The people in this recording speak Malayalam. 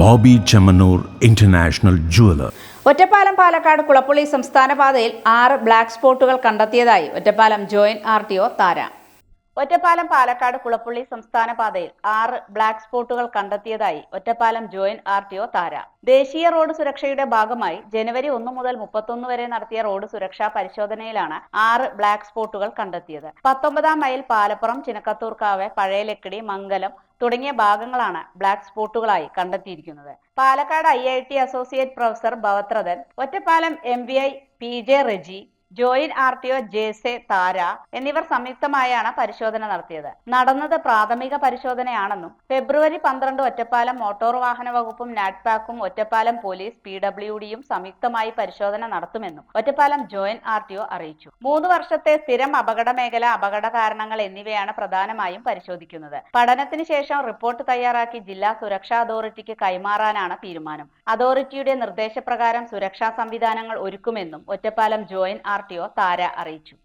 Boby Chemmanur international jeweller. Ottapalam Palakkad Kulappully സംസ്ഥാന പാതയിൽ ആറ് ബ്ലാക്ക് സ്പോട്ടുകൾ കണ്ടെത്തിയതായി Ottapalam joint R T O Thara. Ottapalam Palakkad Kulappully സംസ്ഥാന പാതയിൽ ആറ് ബ്ലാക്ക് സ്പോട്ടുകൾ കണ്ടെത്തിയതായി Ottapalam joint R T O Thara. ദേശീയ റോഡ് സുരക്ഷയുടെ ഭാഗമായി ജനുവരി ഒന്ന് മുതൽ മുപ്പത്തൊന്ന് വരെ നടത്തിയ റോഡ് സുരക്ഷാ പരിശോധനയിലാണ് ആറ് ബ്ലാക്ക് സ്പോട്ടുകൾ കണ്ടെത്തിയത്. പത്തൊമ്പതാം മൈൽ പാലപ്പുറം ചിനക്കത്തൂർക്കാവ് പഴയ ലക്കിടി മംഗലം തുടങ്ങിയ ഭാഗങ്ങളാണ് ബ്ലാക്ക് സ്പോട്ടുകളായി കണ്ടെത്തിയിരിക്കുന്നത്. Palakkad I I T associate professor Bhavathradan Ottapalam M V I P J Reji joint R T O ജേസെ Thara എന്നിവർ സംയുക്തമായാണ് പരിശോധന നടത്തിയത്. നടന്നത് പ്രാഥമിക പരിശോധനയാണെന്നും ഫെബ്രുവരി പന്ത്രണ്ട് ഒറ്റപ്പാലം മോട്ടോർ വാഹന വകുപ്പും നാറ്റ്പാക്കും ഒറ്റപ്പാലം പോലീസ് പി ഡബ്ല്യു ഡിയും സംയുക്തമായി പരിശോധന നടത്തുമെന്നും Ottapalam joint R T O അറിയിച്ചു. മൂന്ന് വർഷത്തെ സ്ഥിരം അപകട മേഖല അപകട കാരണങ്ങൾ എന്നിവയാണ് പ്രധാനമായും പരിശോധിക്കുന്നത്. പഠനത്തിന് ശേഷം റിപ്പോർട്ട് തയ്യാറാക്കി ജില്ലാ സുരക്ഷാ അതോറിറ്റിക്ക് കൈമാറാനാണ് തീരുമാനം. അതോറിറ്റിയുടെ നിർദ്ദേശപ്രകാരം സുരക്ഷാ സംവിധാനങ്ങൾ ഒരുക്കുമെന്നും ഒറ്റപ്പാലം ജോയിന്റ് ഒ താര അറിയിച്ചു.